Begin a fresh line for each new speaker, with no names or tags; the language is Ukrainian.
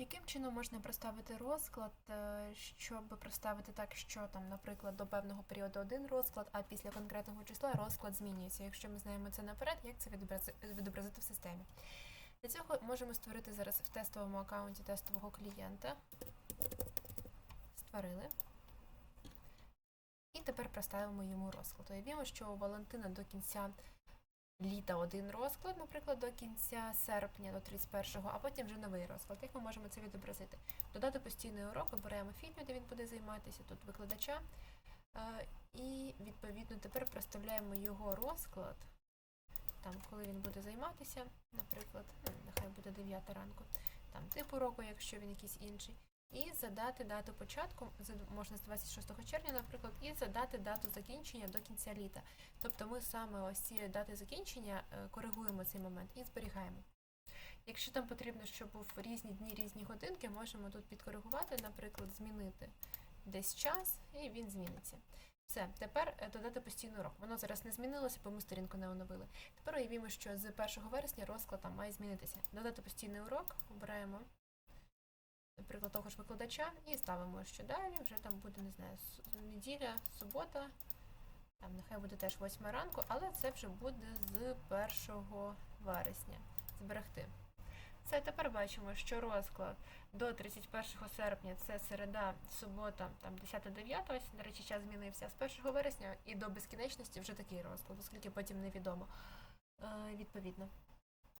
Яким чином можна проставити розклад, е, щоб проставити так, що там, наприклад, до певного періоду один розклад, а після конкретного числа розклад змінюється. Якщо ми знаємо це наперед, як це відобразити в системі? Для цього можемо створити зараз в тестовому аккаунті тестового клієнта. Створили. І тепер проставимо йому розклад. Уявімо, що у Валентина до кінця літа один розклад, наприклад, до кінця серпня до 31-го, а потім вже новий розклад. Як ми можемо це відобразити? Додати постійний урок, обираємо фільм, де він буде займатися, тут викладача. Е, І відповідно тепер проставляємо його розклад, там, коли він буде займатися, наприклад, ну, нехай буде 9 ранку, там тип уроку, якщо він якийсь інший. І задати дату початку, можна з 26 червня, наприклад, і задати дату закінчення до кінця літа. Тобто ми саме ось ці дати закінчення е, коригуємо цей момент і зберігаємо. Якщо там потрібно, щоб був різні дні, різні годинки, можемо тут підкоригувати, наприклад, змінити десь час, і він зміниться. Все, тепер е, додати постійний урок. Воно зараз не змінилося, бо ми сторінку не оновили. Тепер уявімо, що з 1 вересня розклад там має змінитися. Додати постійний урок, обираємо, наприклад, того ж викладача і ставимо, що далі вже там буде, не знаю, неділя, субота, там нехай буде теж 8 ранку, але це вже буде з 1 вересня. Зберегти. Це тепер бачимо, що розклад до 31 серпня це середа, субота, там 10-9, ось, до речі, час змінився. З 1 вересня і до безкінечності вже такий розклад, оскільки потім невідомо. Е, відповідно.